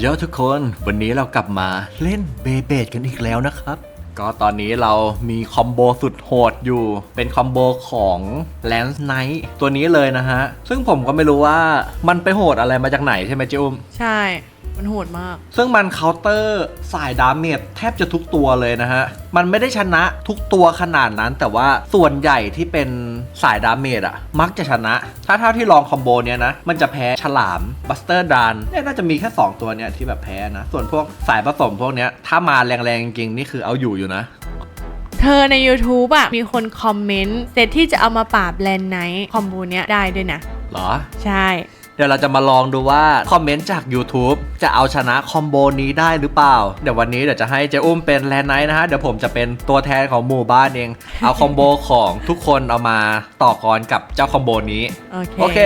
เยอะทุกคนวันนี้เรากลับมาเล่นเบเบดกันอีกแล้วนะครับ ก็ตอนนี้เรามีคอมโบสุดโหดอยู่ เป็นคอมโบของแลนส์ไนท์ตัวนี้เลยนะฮะ ซึ่งผมก็ไม่รู้ว่ามันไปโหดอะไรมาจากไหนใช่ไหมเจอุ้มใช่ มันโหดมาก ซึ่งมันเคาน์เตอร์สายดาเมจแทบจะทุกตัวเลยนะฮะ มันไม่ได้ชนะทุกตัวขนาดนั้น แต่ว่าส่วนใหญ่ที่เป็นสายดาเมจอะมักจะชนะ ถ้าเท่าที่ลองคอมโบเนี้ยนะ มันจะแพ้ฉลามบัสเตอร์ดานเนี่ยน่าจะมีแค่ 2 ตัวเนี้ยที่แบบแพ้นะ ส่วนพวกสายผสมพวกเนี้ยถ้ามาแรงๆจริงๆนี่คือเอาอยู่อยู่นะเธอใน YouTube อะ มีคนคอมเมนต์เซตที่จะเอามาปราบแลนไนท์คอมโบเนี้ยได้ด้วยนะ เหรอ ใช่ เดี๋ยวเราจะมาลองดูว่า คอมเมนต์จาก YouTube จะเอาชนะคอมโบนี้ได้หรือเปล่า เดี๋ยววันนี้เดี๋ยวจะให้เจอุ้มเป็นแลนไนท์นะฮะ เดี๋ยวผมจะเป็นตัวแทนของหมู่บ้านเอง เอาคอมโบของทุกคนเอามาต่อกรกับเจ้าคอมโบนี้ โอเคโอเ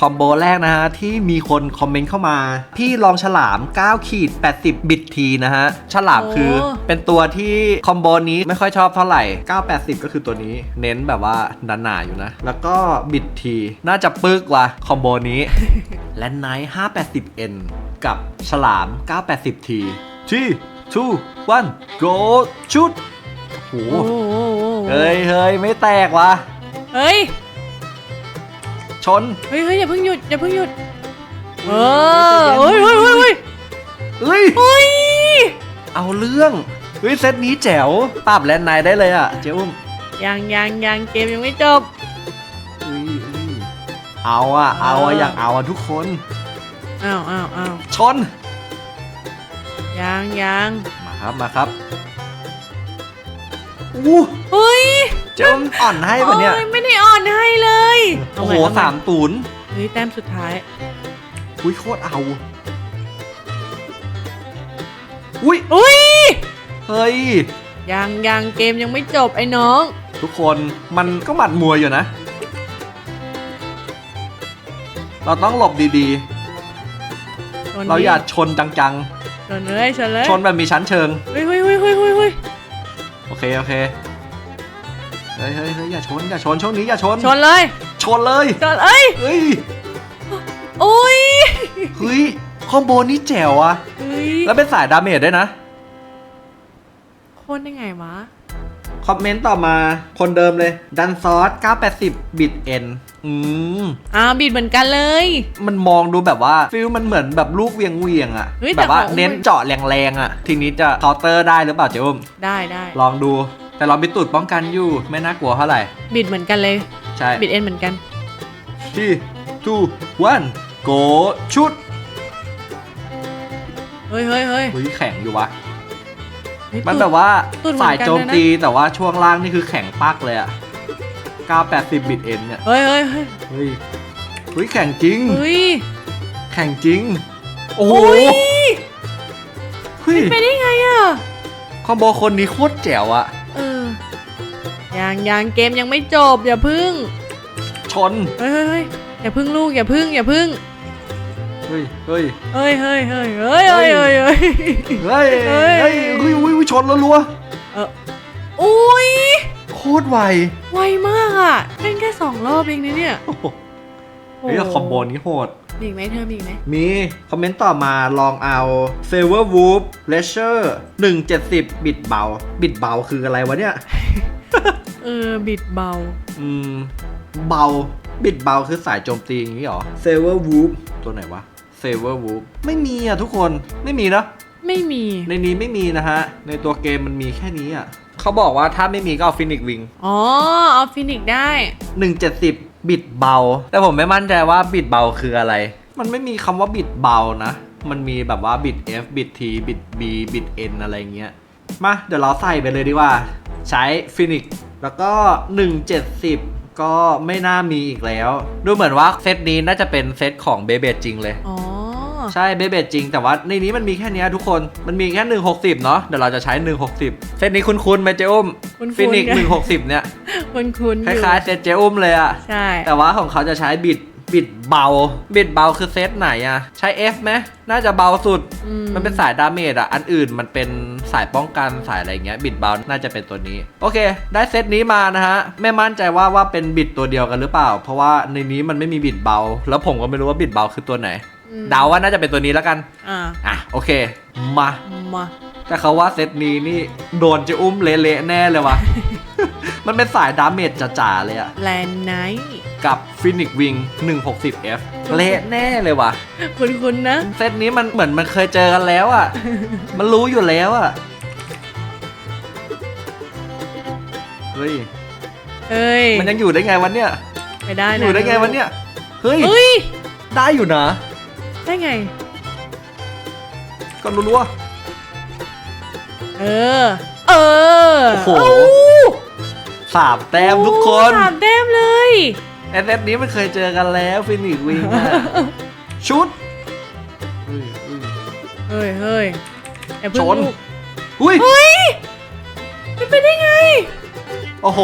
คคอมโบแรกนะฮะ ที่มีคนคอมเมนต์เข้ามา พี่ลองฉลาม 9 ขีด 80 บิตทีนะฮะ ฉลามคือเป็นตัวที่คอมโบนี้ไม่ค่อยชอบเท่าไหร่ 980 ก็คือตัวนี้เน้นแบบว่าหนาๆอยู่นะ แล้วก็บิตทีน่าจะปึกว่ะคอมโบนี้ และไนท์ 580N กับฉลาม 980T ที่2 1 go ชุดโอ้โหโอ้โหโอ้โหเฮ้ยเฮ้ยไม่แตกว่ะเฮ้ย ชน เฮ้ยเฮ้ยอย่าเพิ่งหยุดอย่าเพิ่งหยุดเออเฮ้ยเฮ้ยเฮ้ยเฮ้ยเฮ้ย เฮ้ยเอาเรื่องเฮ้ยเซตนี้แจ๋วปราบแลนด์ไนน์ได้เลยอะเจ้าอุ้มยังยังยังเกมยังไม่จบ เฮ้ยเฮ้ยเอาอะเอาอะเออออยากเอาอะทุกคน อ้าวอ้าวอ้าวชน ยังยังมาครับมาครับอู้เฮ้ยเจ้าอุ้มอ่อนให้ปะเนี่ย โอ้ไม่ได้อ่อนให้เลยโอ้โหเใสามตูนย์เฮ้ยแต้มสุดท้าย อุ้ยโคตรเอา อุ้ย อุ้ยเฮ้ย ยังยังเกมยังไม่จบไอ้น้อง ทุกคนมันก็หมัดมวยอยู่นะ เราต้องหลบดีชนๆ เราอย่าชนจังชนเลยชนเลยๆ ชนแบบมีชั้นเชิง เฮ้ยเฮ้ยเฮ้ยเฮ้ยเฮ้ยเฮ้ยโอเค โอเคเฮ้ยเฮ้ยเฮ้ยอย่าชนอย่าชนช่วงนี้อย่าชน ชนเลยชนเลยชนเอ้ยเฮ้ยอุ้ยเฮ้ยคอมโบนี้แจ๋วอะเฮ้ยแล้วเป็นสายดาเมจด้วยนะ โคตรได้ไงวะ คอมเมนต์ต่อมาคนเดิมเลย ดันซอส 980 บิตเอ็นอืมอ่าบิดเหมือนกันเลย มันมองดูแบบว่าฟิลมันเหมือนแบบลูกเวียงเวียงๆอะเฮ้ยแบบว่าแต่ของเน้นเจาะแรงๆอะทีนี้จะเคาน์เตอร์ได้หรือเปล่าเจ้าอุ้มได้ได้ลองดู แต่เรามีตูดป้องกันอยู่ไม่น่ากลัวเท่าไหร่ บิดเหมือนกันเลย ใช่บิดเอ็นเหมือนกันที่ทูวันโกชุดเฮ้ยเฮ้ยเฮ้ยเฮ้ยแข็งอยู่วะ เฮ้ยมันตูดแบบว่าตูดเหมือนสายกันโจมเลยนะตีแต่ว่าช่วงล่างนี่คือแข็งปักเลยอะ980บิตเอ็นเนี่ยเฮ้ยเฮ้ยเฮ้ยเฮ้ยเฮ้ยแข็งจริง เฮ้ยแข่งจริง โอ้โหโอ้ยเฮ้ยไปได้ไงอะ คอมโบคนนี้โคตรแจ๋วอะเออ ยังยังเกมยังไม่จบ อย่าพึ่งชนเฮ้ยเฮ้ยเฮ้ยอย่าพึ่งลูกอย่าพึ่งอย่าพึ่งเฮ้ยเฮ้ยเฮ้ยเฮ้ยเฮ้ยเฮ้ยเฮ้ยเฮ้ยเฮ้ยเฮ้ยเฮ้เฮ้ยยเฮ้ยเฮ้ยเฮ้ยชนแล้วรัวเอออุ้ยโคตรไวไวมากอะเล่นแค่สองรอบเองนะเนี่ยโอ้โหโอ้เฮ้ยคอมโบนี้โหดมีอีกไหมเธอมีอีกไหมมี คอมเมนต์ต่อมาลองเอา f a v o r w o o p Leisure 170 บิตเบา บิตเบาคืออะไรวะเนี่ยเออ บิดเบา อืม เบา บิดเบาคือสายโจมตีอย่างนี้หรอ s a v o r w o o p ตัวไหนวะ s a v o r w o o p ไม่มีอะทุกคน ไม่มีเนอะไม่มี ในนี้ไม่มีนะฮะ ในตัวเกมมันมีแค่นี้อะ เขาบอกว่าถ้าไม่มีก็เอาฟินิกวิงอ๋อ เอาฟินิกได้ 170 บิตเบา แต่ผมไม่มั่นใจว่าบิตเบาคืออะไร มันไม่มีคำว่าบิตเบานะ มันมีแบบว่าบิต F บิต T บิต B บิต N อะไรเงี้ย มา เดี๋ยวเราใส่ไปเลยดีกว่า ใช้ฟินิก แล้วก็ 170 ก็ไม่น่ามีอีกแล้ว ดูเหมือนว่าเซตนี้น่าจะเป็นเซตของเบเบจจริงเลย อ๋อ ใช่เบเบจจริง แต่ว่าในนี้มันมีแค่เนี้ยทุกคน มันมีแค่ 160 เนาะเดี๋ยวเราจะใช้ 160 เซตนี้คุ้นๆไหมเจ้อุ้มคุ้นๆฟินิกกัน160 เนี่ย คุณคุณคล้ายๆเซตเจ้อุ้มเลยอะใช่ แต่ว่าของเขาจะใช้บิด บิดเบา บิดเบาคือเซตไหนอะใช้ F ไหมน่าจะเบาสุดอืมันเป็นสายดาเมจอะอันอื่นมันเป็นสายป้องกันสายอะไรเงี้ย บิดเบาน่าจะเป็นตัวนี้ โอเค ได้เซตนี้มานะฮะ ไม่มั่นใจว่าว่าเป็นบิดตัวเดียวกันหรือเปล่า เพราะว่าในนี้มันไม่มีบิดเบา แล้วผมก็ไม่รู้ว่าบิดเบาคือตัวไหนอืมเดาว่าน่าจะเป็นตัวนี้แล้วกัน อ่าอะโอเค มา มาแต่เขาว่าเซตนี้นี่โดนเจะอุ้มเละๆแน่เลยวะ มันเป็นสายดาเมจจ๋าๆเลยอะแลนไนท์ กับฟินิกวิง 160F เละแน่เลยวะคุณๆนะ เซตนี้มันเหมือนมันเคยเจอกันแล้วอะมันรู้อยู่แล้วอะเฮ้ยเฮ้ย มันยังอยู่ได้ไงวันเนี้ยไม่ได้อนะยู่ได้ไงวันเนี้ยเฮ้ย เฮ้ย ได้อยู่นะ ได้ไง ก็รู้ว่าเออ เออ โอ้โหเาสามแต้มทุกคนสามแต้มเลย แอดเซตนี้มันเคยเจอกันแล้วฟินิกวิงชุดเฮ้ยเฮ้ยเฮ้ยเฮ้ยอย่าเพิ่งชนลูกอุ้ยเฮ้ยมันเป็นได้ไง โอ้โห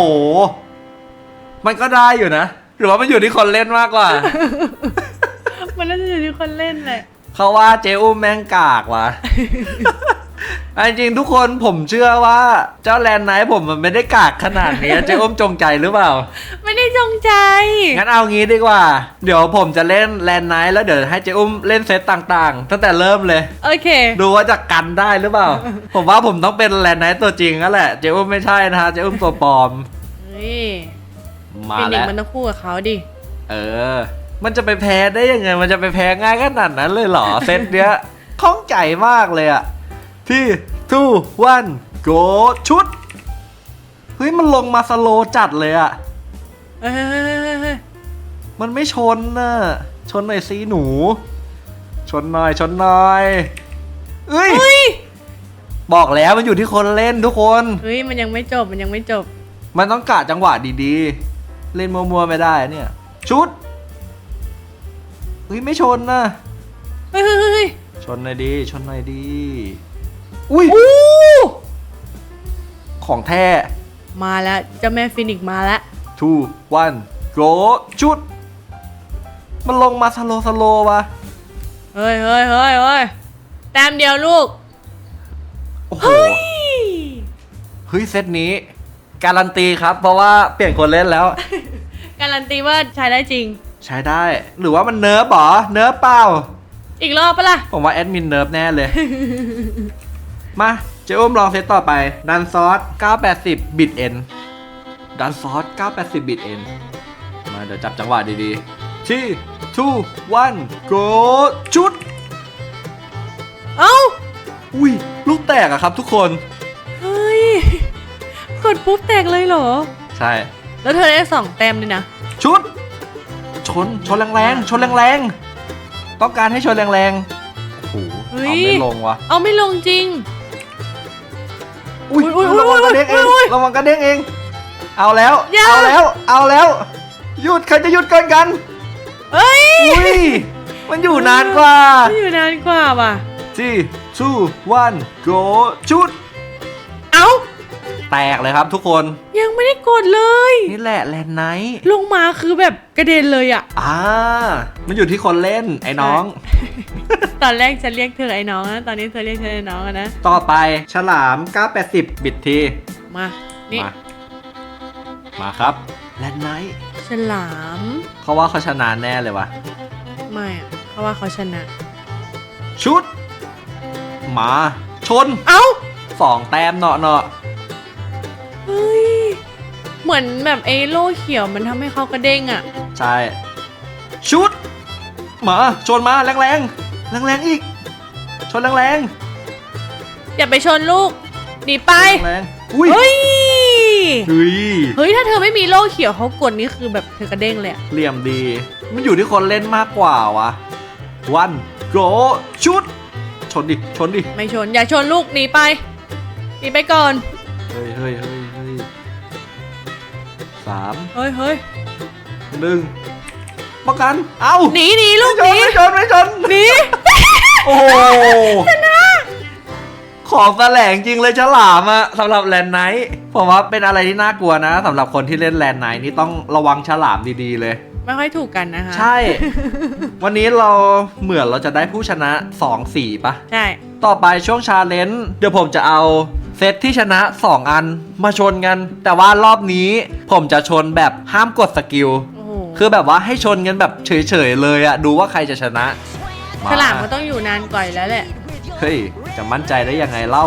มันก็ได้อยู่นะ หรือว่ามันอยู่ที่คนเล่นมากกว่า มันน่าจะอยู่ที่คนเล่นแหละเขาว่าเจอุ้มแม่งกากว่ะ อันจริงๆทุกคนผมเชื่อว่าเจ้าแลนด์ไนท์ผมมันไม่ได้กากขนาดนี้เจอุ้มจงใจหรือเปล่า ไม่ได้จงใจ งั้นเอางี้ดีกว่า เดี๋ยวผมจะเล่นแลนด์ไนท์แล้วเดี๋ยวให้เจอุ้มเล่นเซตต่างๆ ตั้งแต่เริ่มเลย โอเค ดูว่าจะกันได้หรือเปล่า ผมว่าผมต้องเป็นแลนด์ไนท์ตัวจริงนั่นแหละเจอุ้มไม่ใช่นะฮะเจอุ้มตัวปลอมเฮ้ยมาฟินิกแล้วมันต้องคู่กับเขาดิ เออ มันจะไปแพ้ได้ยังไง มันจะไปแพ้ง่ายขนาดนั้นเลยเหรอเซตเนี้ยข้องใจมากเลยอะ ที่ทูวันโกชุด เฮ้ย มันลงมาสโลว์จัดเลยอะเฮ้ยเฮ้ยเฮ้ยเฮ้ยเฮ้ยมันไม่ชนน่ะ ชนหน่อยสิหนู ชนหน่อย ชนหน่อยเอ้ย เฮ้ยบอกแล้วมันอยู่ที่คนเล่นทุกคน เฮ้ย มันยังไม่จบ มันยังไม่จบ มันต้องกะจังหวะดีๆ เล่นมัวๆไม่ได้เนี่ย ชุดเฮ้ยไม่ชนนะ เฮ้ยเฮ้ยเฮ้ยเฮ้ยชนหน่อยดี ชนหน่อยดี อุ้ยอู้ของแท้มาแล้วเจ้าแม่ฟินิกซ์มาแล้ว two one go ชุด มันลงมาสโลสโลวะเฮ้ยเฮ้ยเฮ้ยเฮ้ยแต้มเดียวลูก โอ้โห เฮ้ย เฮ้ย เซตนี้ การันตีครับ เพราะว่าเปลี่ยนคนเล่นแล้ว การันตีว่าใช้ได้จริง ใช้ได้ หรือว่ามันเนิร์ฟเหรอ เนิร์ฟเปล่า อีกรอบปะล่ะ ผมว่าแอดมินเนิร์ฟแน่เลย มาเจ้าอุ้มลองเซตต่อไป ดันซอส 980 บิตเอ็นดันซอส 980 บิตเอ็นมาเดี๋ยวจับจังหวะดีๆที่ two one go ชุด เอ้า อุ้ย ลูกแตกอะครับทุกคน เฮ้ย กดปุ๊บแตกเลยเหรอ ใช่ แล้วเธอได้สองแต้มด้วยนะ ชุด ชน ชนแรงๆ ชนแรงๆ ต้องการให้ชนแรงๆ โอ้โหเฮ้ยเอาไม่ลงวะ เอาไม่ลงจริง อุ้ยอุ๊ยอุ๊ยระวังกระเด้งเองอุ๊ยอุ๊ยระวังกระเด้งเอง เอาแล้ว อย่า เอาแล้ว เอาแล้ว หยุดใครจะหยุดก่อนกัน เอ้ยอุ้ย มันอยู่นานกว่าไม่อยู่นานกว่าว่ะที่ทูวันโกชุดเอ้า แตกเลยครับทุกคน ยังไม่ได้กดเลย นี่แหละแลนไนท์ลงมาคือแบบกระเด็นเลยอะอ่า มันอยู่ที่คนเล่นไอ้น้อง ตอนแรกฉันเรียกเธอไอ้น้องนะตอนนี้เธอเรียกฉันไอ้น้องอะนะ ต่อไปฉลาม 980 บิตที มา นี่มา มาครับ แลนไนท์ฉลามเขาว่าเขาชนะแน่เลยวะไม่อะเพราะว่าเขาชนะ ชุด มา ชน เอ้า สองแต้มเนาะเนาะเฮ้ย เหมือนแบบไอ้โล่เขียวมันทำให้เขากระเด้งอะใช่ ชุดมาชนมาแรงแรงแรงแรงๆอีก ชนแรงแรงอย่าไปชนลูกหนีไปแรงๆอุ้ยเฮ้ยเฮ้ยเฮ้ยถ้าเธอไม่มีโล่เขียวเขากดนี่คือแบบเธอกระเด้งเลยอะเหลี่ยมดี มันอยู่ที่คนเล่นมากกว่าวะวันโกชุด ชนดิชนดิไม่ชนอย่าชนลูกหนีไปหนีไปก่อน เฮ้ยเฮ้ยเฮ้ยเฮ้ย สามเฮ้ยเฮ้ยหนึ่งประกัน เอ้าหนีหนีลูไม่กชหนนีไม่ชนไม่ชนหนีโอ้โหชนะของแสลงจริงเลยฉลามอะสำหรับแลนไนท์ผมว่าเป็นอะไรที่น่ากลัวนะสำหรับคนที่เล่นแลนไนท์นี่ต้องระวังฉลามดีๆเลย ไม่ค่อยถูกกันนะคะ ใช่ วันนี้เราเหมือนเราจะได้ผู้ชนะ2สีปะใช่ ต่อไปช่วงชาเลนจ์เดี๋ยวผมจะเอาเซตที่ชนะ 2 อันมาชนกัน แต่ว่ารอบนี้ผมจะชนแบบห้ามกดสกิล โอ้โหคือแบบว่าให้ชนกันแบบเฉยๆเลยอะดูว่าใครจะชนะมาฉลามก็ต้องอยู่นานก่อยแล้วแหละ เฮ้ย จะมั่นใจได้ยังไงเล่า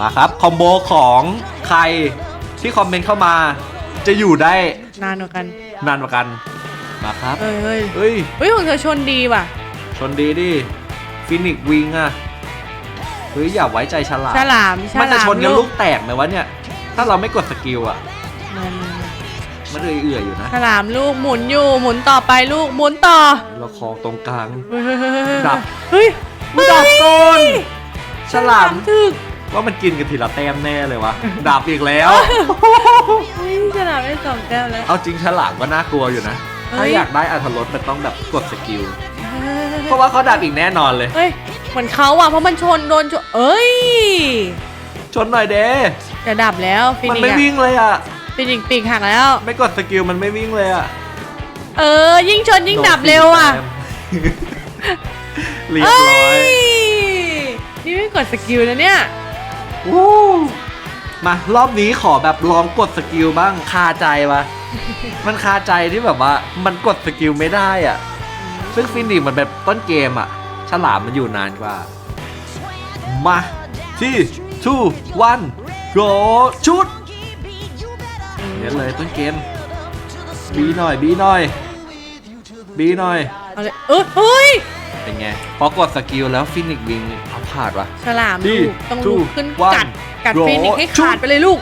มาครับ คอมโบของใครที่คอมเมนต์เข้ามา จะอยู่ได้นานกว่ากัน นานกว่ากัน มาครับเฮ้ยเฮ้ยเฮ้ย เฮ้ยของเธอชนดีว่ะ ชนดีดิฟินิกวิงอะเฮ้ยอย่าไว้ใจฉลามฉลามฉมันจะลามชนกันลูกแตกไหมวะเนี่ย ถ้าเราไม่กดสกิลอะมันมันเอื่อยๆอยู่นะฉลามลูกหมุนอยู่หมุนต่อไปลูกหมุนต่อ เราคลองตรงกลางเฮ้ยดับเฮ้ยดับก่อนฉฉลามถึกว่ามันกินกันทีละแต้มแน่เลยวะดับอีกแล้วเฮ้ยฉลามได้สองแก้วแล้วเอาจริงฉลามก็น่ากลัวอยู่นะเฮ้ย ถ้าอยากได้อัธรสมันต้องแบบกดสกิล เพราะว่าเขาดับอีกแน่นอนเลยเฮ้ยเหมือนเขาอะเพราะมันชนโดนชนเอ้ยชนหน่อยเด้จะดับแล้วฟิมันนิกไม่อะวิ่งเลยอะ ฟินิกปีกหักแล้ว ไม่กดสกิลมันไม่วิ่งเลยอะ เออ ยิ่งชนยิ่งดับเร็วอะเรียบเอ้ร้อยยนี่ไม่กดสกิลนะเนี่ยวู้มารอบนี้ขอแบบลองกดสกิลบ้างคาใจวะ มันคาใจที่แบบว่ามันกดสกิลไม่ได้อะ ซึ่งฟินิกมันแบบต้นเกมอะ ฉลามมันอยู่นานกว่า มาที่ทูวันโกชุดเนี่ยเลยต้นเกม บีหน่อยบีหน่อย บีหน่อย เอาเลยเออเฮ้ยเป็นไง พอกดสกิลแล้วฟินิกวิงเอาขาดวะ ฉลามดีลูกต้องลุกขึ้น one กัดกัด roll ฟินิกให้ขาดไปเลยลูก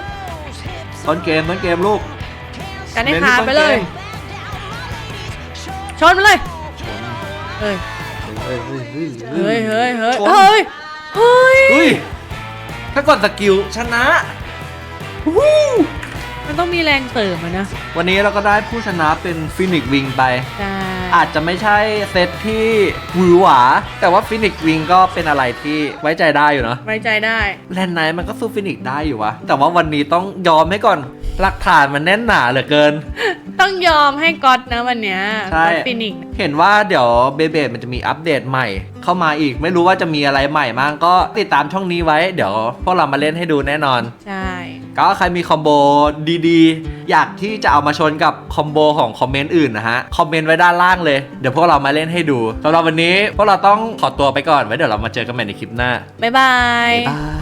ต้นเกมต้นเกมลูก กัดให้เน้นขาดต้นไปเลยกมชนไปเลยชนเฮ้ยเฮ้ยเฮ้ยเฮ้ยเฮ้ยเฮ้ยเฮ้ยชนเฮ้ยเฮ้ยเฮ้ยถ้ากดสกิลชนะวู้มันต้องมีแรงเสริมอะนะ วันนี้เราก็ได้ผู้ชนะเป็นฟินิกวิงไปใช่อาจจะไม่ใช่เซตที่หวือหวา แต่ว่าฟินิกวิงก็เป็นอะไรที่ไว้ใจได้อยู่เนาะไว้ใจได้ แลนไนท์มันก็สู้ฟินิกได้อยู่วะ แต่ว่าวันนี้ต้องยอมให้ก่อน หลักฐานมันแน่นหนาเหลือเกิน ต้องยอมให้ก๊อตนะวันเนี้ยใช่ ก๊อตฟินิกซ์เห็นว่าเดี๋ยวเบเบดมันจะมีอัปเดตใหม่ เข้ามาอีกไม่รู้ว่าจะมีอะไรใหม่บ้างก็ติดตามช่องนี้ไว้ เดี๋ยวพวกเรามาเล่นให้ดูแน่นอน ใช่ ก็ใครมีคอมโบดีๆ อยากที่จะเอามาชนกับคอมโบของคอมเมนต์อื่นนะฮะ คอมเมนต์ไว้ด้านล่างเลย เดี๋ยวพวกเรามาเล่นให้ดูสำหรับวันนี้พวกเราต้องขอตัวไปก่อนไว้เดี๋ยวเรามาเจอกันใหม่ในคลิปหน้าบ๊ายบาย บ๊ายบาย